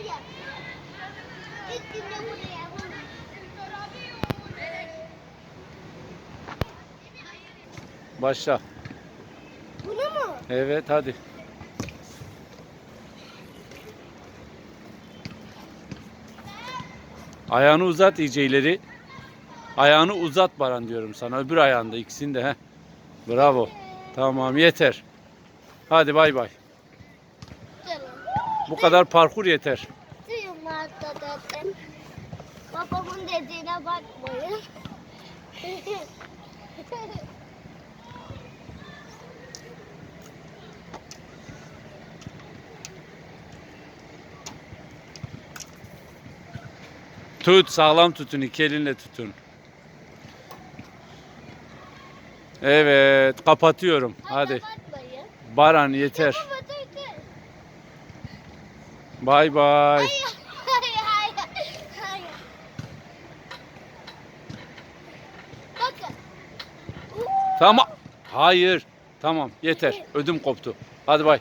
buraya. Gittiğimde buraya. Başla. Bunu mu? Evet hadi. Ayağını uzat iyice ileri. Ayağını uzat Baran diyorum sana. Öbür ayağında ikisini de. Heh. Bravo. Tamam yeter. Hadi bay bay. Bu kadar parkur yeter. Varsa zaten. Babamın dediğine bakmayın. Tut sağlam tutun iki elinle tutun. Evet kapatıyorum. Hadi. Baran yeter. Bay bay. Tamam. Hayır. Tamam yeter. Ödüm koptu. Hadi bay.